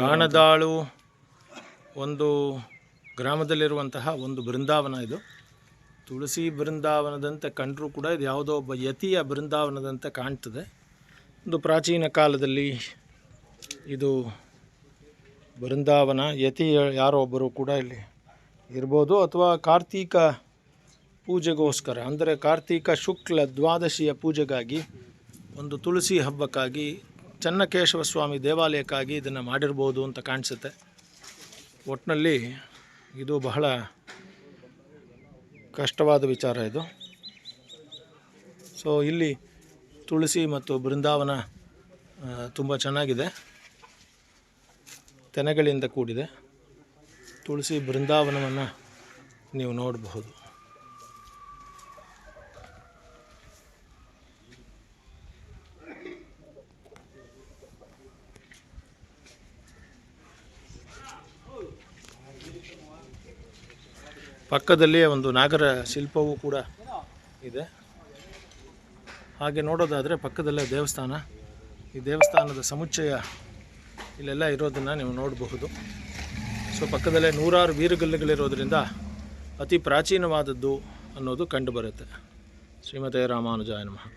ಗಾಣದಾಳು ಒಂದು ಗ್ರಾಮದಲ್ಲಿರುವಂತಹ ಒಂದು ಬೃಂದಾವನ ಇದು. ತುಳಸಿ ಬೃಂದಾವನದಂತೆ ಕಂಡರೂ ಕೂಡ ಇದು ಯಾವುದೋ ಒಬ್ಬ ಯತಿಯ ಬೃಂದಾವನದಂತೆ ಕಾಣ್ತದೆ. ಒಂದು ಪ್ರಾಚೀನ ಕಾಲದಲ್ಲಿ ಇದು ಬೃಂದಾವನ ಯತಿ ಯಾರೋ ಒಬ್ಬರು ಕೂಡ ಇಲ್ಲಿ ಇರ್ಬೋದು ಅಥವಾ ಕಾರ್ತೀಕ ಪೂಜೆಗೋಸ್ಕರ, ಅಂದರೆ ಕಾರ್ತೀಕ ಶುಕ್ಲ ದ್ವಾದಶಿಯ ಪೂಜೆಗಾಗಿ ಒಂದು ತುಳಸಿ ಹಬ್ಬಕ್ಕಾಗಿ ಚನ್ನಕೇಶವ ಸ್ವಾಮಿ ದೇವಾಲಯಕ್ಕಾಗಿ ಇದನ್ನು ಮಾಡಿರ್ಬೋದು ಅಂತ ಕಾಣಿಸುತ್ತೆ. ಒಟ್ಟಿನಲ್ಲಿ ಇದು ಬಹಳ ಕಷ್ಟವಾದ ವಿಚಾರ ಇದು. ಸೊ ಇಲ್ಲಿ ತುಳಸಿ ಮತ್ತು ಬೃಂದಾವನ ತುಂಬ ಚೆನ್ನಾಗಿದೆ. ತೆನೆಗಳಿಂದ ಕೂಡಿದೆ. ತುಳಸಿ ಬೃಂದಾವನವನ್ನು ನೀವು ನೋಡಬಹುದು. ಪಕ್ಕದಲ್ಲಿಯೇ ಒಂದು ನಾಗರ ಶಿಲ್ಪವೂ ಕೂಡ ಇದೆ. ಹಾಗೆ ನೋಡೋದಾದರೆ ಪಕ್ಕದಲ್ಲೇ ದೇವಸ್ಥಾನ. ಈ ದೇವಸ್ಥಾನದ ಸಮುಚ್ಚಯ ಇಲ್ಲೆಲ್ಲ ಇರೋದನ್ನು ನೀವು ನೋಡಬಹುದು. ಸೊ, ಪಕ್ಕದಲ್ಲೇ ನೂರಾರು ವೀರಗಲ್ಲುಗಳಿರೋದ್ರಿಂದ ಅತಿ ಪ್ರಾಚೀನವಾದದ್ದು ಅನ್ನೋದು ಕಂಡುಬರುತ್ತೆ ಶ್ರೀಮತೆ ರಾಮಾನುಜಾಯ ನಮಃ.